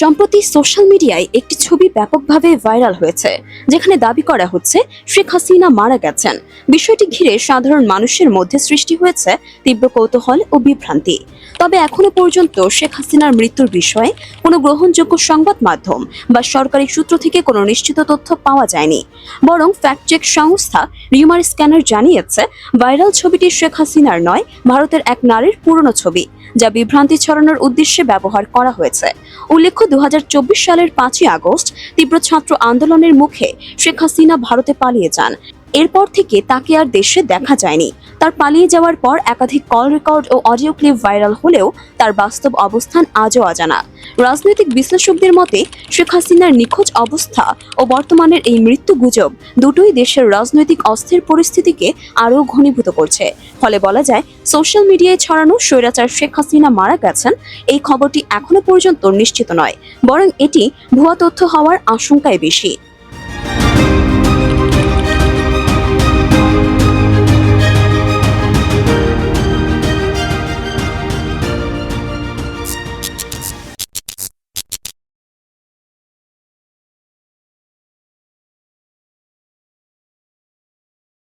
সম্প্রতি সোশ্যাল মিডিয়ায় একটি ছবি ব্যাপকভাবে ভাইরাল হয়েছে, যেখানে দাবি করা হচ্ছে শেখ হাসিনা মারা গেছেন। বিষয়টি ঘিরে সাধারণ মানুষের মধ্যে সৃষ্টি হয়েছে তীব্র কৌতূহল ও বিভ্রান্তি। তবে এখনও পর্যন্ত শেখ হাসিনার মৃত্যুর বিষয়ে কোনো গ্রহণযোগ্য সংবাদ মাধ্যম বা সরকারি সূত্র থেকে কোনো নিশ্চিত তথ্য পাওয়া যায়নি। বরং ফ্যাক্ট চেক সংস্থা রিউমার স্ক্যানার জানিয়েছে, ভাইরাল ছবিটি শেখ হাসিনার নয়, ভারতের এক নারীর পুরনো ছবি, যা বিভ্রান্তি ছড়ানোর উদ্দেশ্যে ব্যবহার করা হয়েছে। উল্লেখ্য দু হাজার চব্বিশ সালের পাঁচই আগস্ট তীব্র ছাত্র আন্দোলনের মুখে শেখ হাসিনা ভারতে পালিয়ে যান। এরপর থেকে তাকে আর দেশে দেখা যায়নি। তার পালিয়ে যাওয়ার পর একাধিক কল রেকর্ড ও অডিও ক্লিপ ভাইরাল হলেও তার বাস্তব অবস্থান আজও অজানা। রাজনৈতিক বিশ্লেষকদের মতে, শেখ হাসিনার নিখোঁজ অবস্থা ও বর্তমানের এই মৃত্যু গুজব দুটোই দেশের রাজনৈতিক অস্থির পরিস্থিতিকে আরও ঘনীভূত করছে। ফলে বলা যায়, সোশ্যাল মিডিয়ায় ছড়ানো স্বৈরাচার শেখ হাসিনা মারা গেছেন, এই খবরটি এখনও পর্যন্ত নিশ্চিত নয়। বরং এটি ভুয়া তথ্য হওয়ার আশঙ্কায় বেশি।